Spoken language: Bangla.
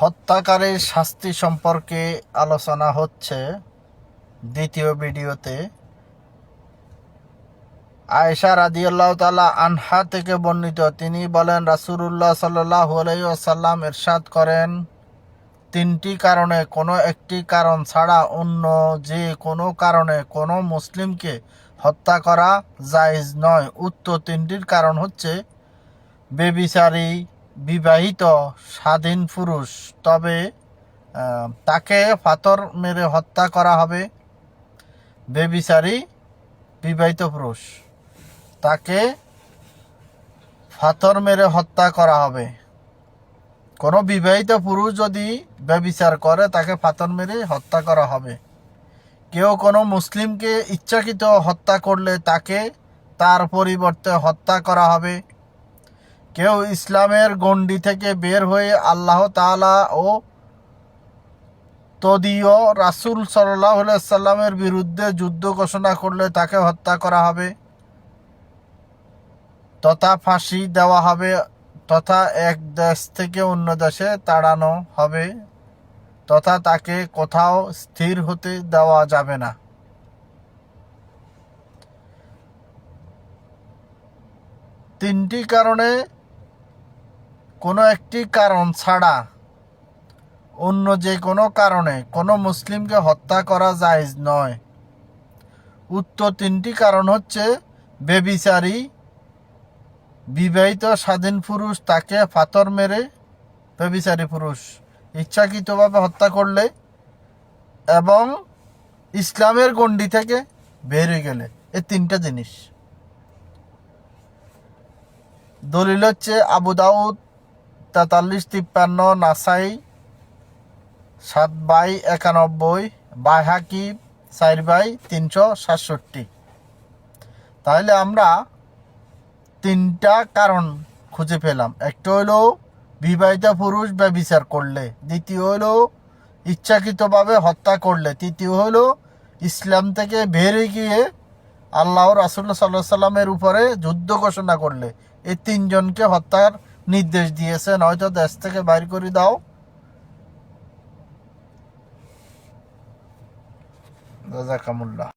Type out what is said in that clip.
হত্যাকারীর শাস্তি সম্পর্কে আলোচনা হচ্ছে দ্বিতীয় ভিডিওতে। আয়েশা রাদিয়াল্লাহু তালা আনহা থেকে বর্ণিত, তিনি বলেন, রাসূলুল্লাহ সাল্লাল্লাহু আলাইহি ওয়াসাল্লাম ইরশাদ করেন, তিনটি কারণে, কোনো একটি কারণ ছাড়া অন্য যে কোনো কারণে কোনো মুসলিমকে হত্যা করা জায়েজ নয়। উক্ত তিনটির কারণ হচ্ছে, বেবিচারী বিবাহিত স্বাধীন পুরুষ, তবে তাকে পাথর মেরে হত্যা করা হবে। বেবিচারী বিবাহিত পুরুষ, তাকে পাথর মেরে হত্যা করা হবে। কোনো বিবাহিত পুরুষ যদি ব্যবিচার করে, তাকে পাথর মেরে হত্যা করা হবে। কেউ কোনো মুসলিমকে ইচ্ছাকৃত হত্যা করলে তাকে তার পরিবর্তে হত্যা করা হবে। কেউ ইসলামের গণ্ডি থেকে বের হয়ে আল্লাহ তাআলা ও তদীয় রাসূল সাল্লাহ সাল্লামের বিরুদ্ধে যুদ্ধ ঘোষণা করলে তাকে হত্যা করা হবে, তথা ফাঁসি দেওয়া হবে, তথা এক দেশ থেকে অন্য দেশে তাড়ানো হবে, তথা তাকে কোথাও স্থির হতে দেওয়া যাবে না। তিনটি কারণে কোনো একটি কারণ ছাড়া অন্য যে কোনো কারণে কোনো মুসলিমকে হত্যা করা জায়েজ নয়। উত্তর তিনটি কারণ হচ্ছে, বেবিচারী, বিবাহিত স্বাধীন পুরুষ তাকে ফাতর মেরে বেবিচারী পুরুষ ইচ্ছাকৃতভাবে হত্যা করলে এবং ইসলামের গণ্ডি থেকে বের হয়ে গেলে। এই তিনটা জিনিস। দলিল হচ্ছে, আবু দাউদ তেতাল্লিশ, তিপ্পান্ন, নাসাই, সাত বাই একানব্বই বাইহাকি চার বাই তিনশো সাতষট্টি। তাহলে আমরা তিনটা কারণ খুঁজে পেলাম। একটা হলো বিবাহিত পুরুষ ব্যবিচার করলে, দ্বিতীয় হলো ইচ্ছাকৃতভাবে হত্যা করলে, তৃতীয় হলো ইসলাম থেকে বেরে গিয়ে আল্লাহ রাসুল্লাহ সাল্লাহ সাল্লামের উপরে যুদ্ধ ঘোষণা করলে, এই তিনজনকে হত্যার নির্দেশ দিয়েছেন হয়তো দেশ থেকে বাইর করে দাও। জাজাকামুল্লাহ